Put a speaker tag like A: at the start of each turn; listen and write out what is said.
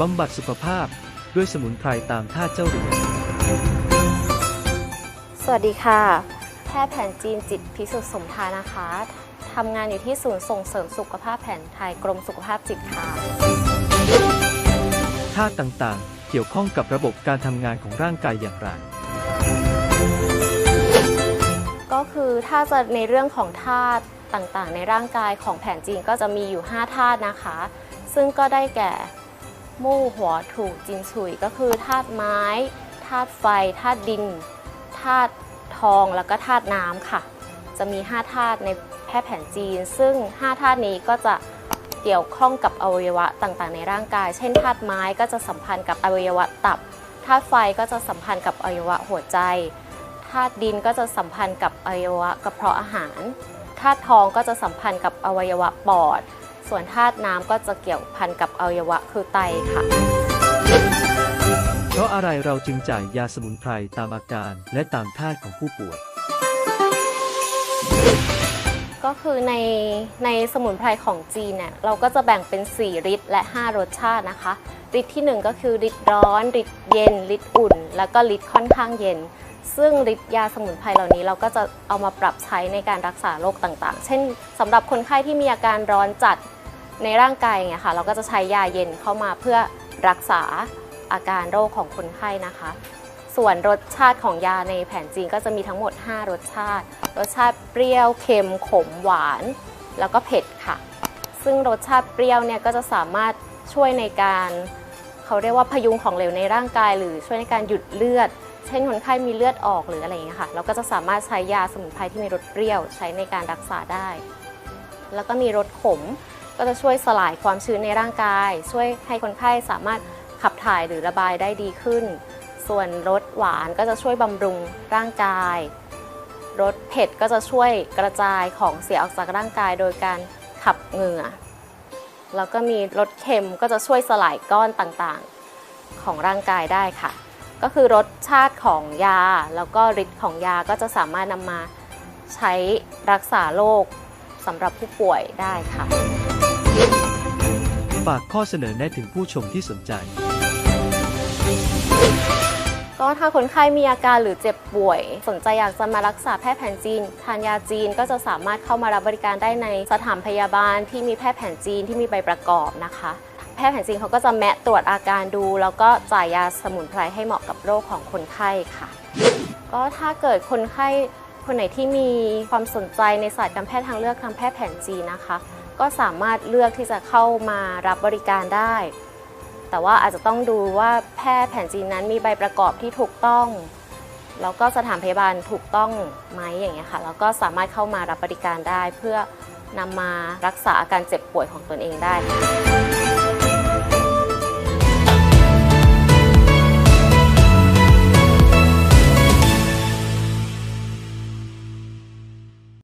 A: บำบัดสุขภาพด้วยสมุนไพรตามท่าเจ้าเรือน
B: สวัสดีค่ะ แพทย์แผนจีนจิตพิสุทธิ์สมทานนะคะทำงานอยู่ที่ศูนย์ส่งเสริมสุขภาพแผนไทยกรมสุขภาพจิตค่ะ
A: ท่าต่างๆ เกี่ยวข้องกับระบบการทำงานของร่างกายอย่างไร
B: ก็คือถ้าจะในเรื่องของธาตุต่างๆ ในร่างกายของแผนจีนก็จะมีอยู่ 5 ธาตุนะคะ ซึ่งก็ได้แก่ มู่หัวถูกจินฉุยก็คือธาตุไม้ธาตุไฟธาตุดินธาตุทองแล้วก็ธาตุน้ำค่ะ จะมี 5 ธาตุในแพทย์แผนจีน ซึ่ง 5 ธาตุนี้ก็จะเกี่ยวข้องกับอวัยวะต่างๆ ในร่างกาย เช่นธาตุไม้ก็จะสัมพันธ์กับอวัยวะตับธาตุไฟก็จะสัมพันธ์กับอวัยวะหัวใจธาตุดินก็จะสัมพันธ์กับอวัยวะกระเพาะอาหารธาตุทองก็จะสัมพันธ์กับอวัยวะปอด ส่วนธาตุน้ำก็จะเกี่ยวพันกับอวัยวะคือไตค่ะ
A: เพราะอะไรเราจึงจ่ายยาสมุนไพรตามอาการและตามธาตุของผู้ป่วย
B: ก็คือในในสมุนไพรของจีนเนี่ยเราก็จะแบ่งเป็น 4ฤทธิ์และ 5 รสชาตินะคะฤทธิ์ที่ 1 ก็คือฤทธิ์ร้อนฤทธิ์เย็นฤทธิ์อุ่น แล้วก็ฤทธิ์ค่อนข้างเย็น ซึ่งฤทธิ์ยาสมุนไพรเหล่านี้เราก็จะเอามาปรับใช้ในการรักษาโรคต่างๆ เช่นสำหรับคนไข้ที่มีอาการร้อนจัด ในร่างกายเนี่ยค่ะ เราก็จะใช้ยาเย็นเข้ามาเพื่อรักษาอาการโรคของคนไข้นะคะ ส่วนรสชาติของยาในแผนจีนก็จะมีทั้งหมด 5 รสชาติ รสชาติเปรี้ยวเค็มขมหวาน แล้วก็เผ็ดค่ะ ซึ่งรสชาติเปรี้ยวเนี่ยก็จะสามารถช่วยในการเขาเรียกว่าพยุงของเหลวในร่างกาย หรือช่วยในการหยุดเลือด เช่นคนไข้มีเลือดออกหรืออะไรอย่างเงี้ยค่ะ เราก็จะสามารถใช้ยาสมุนไพรที่มีรสเปรี้ยวใช้ในการรักษาได้ แล้วก็มีรสขม ก็จะช่วยสลายความชื้นในร่างกาย ช่วยให้คนไข้สามารถขับถ่ายหรือระบายได้ดีขึ้น ส่วนรสหวานก็จะช่วยบำรุงร่างกายรสเผ็ดก็จะช่วยกระจายของเสียออกจากร่างกายโดยการขับเหงื่อ แล้วก็มีรสเค็มก็จะช่วยสลายก้อนต่างๆของร่างกายได้ค่ะ ก็คือรสชาติของยา แล้วก็ฤทธิ์ของยาก็จะสามารถนำมาใช้รักษาโรคสำหรับผู้ป่วยได้ค่ะ
A: ฝากข้อเสนอแนะถึงผู้ชมที่สนใจ
B: ก็ถ้าคนไข้มีอาการหรือเจ็บป่วย สนใจอยากจะมารักษาแพทย์แผนจีน ทานยาจีนก็จะสามารถเข้ามารับบริการได้ในสถานพยาบาลที่มีแพทย์แผนจีนที่มีใบประกอบนะคะ แพทย์แผนจีนเขาก็จะแมะตรวจอาการดู แล้วก็จ่ายยาสมุนไพรให้เหมาะกับโรคของคนไข้ค่ะ ก็ถ้าเกิดคนไข้ คนไหนที่มีความสนใจในศาสตร์การแพทย์ทางเลือกทางแพทย์แผนจีนนะคะ ก็สามารถเลือกที่จะเข้ามารับบริการได้ แต่ว่าอาจจะต้องดูว่าแพทย์แผนจีนนั้นมีใบประกอบที่ถูกต้อง แล้วก็สถานพยาบาลถูกต้องไหมอย่างเงี้ยค่ะแล้วก็สามารถเข้ามารับบริการได้ เพื่อนำมารักษาอาการเจ็บป่วยของตนเองได้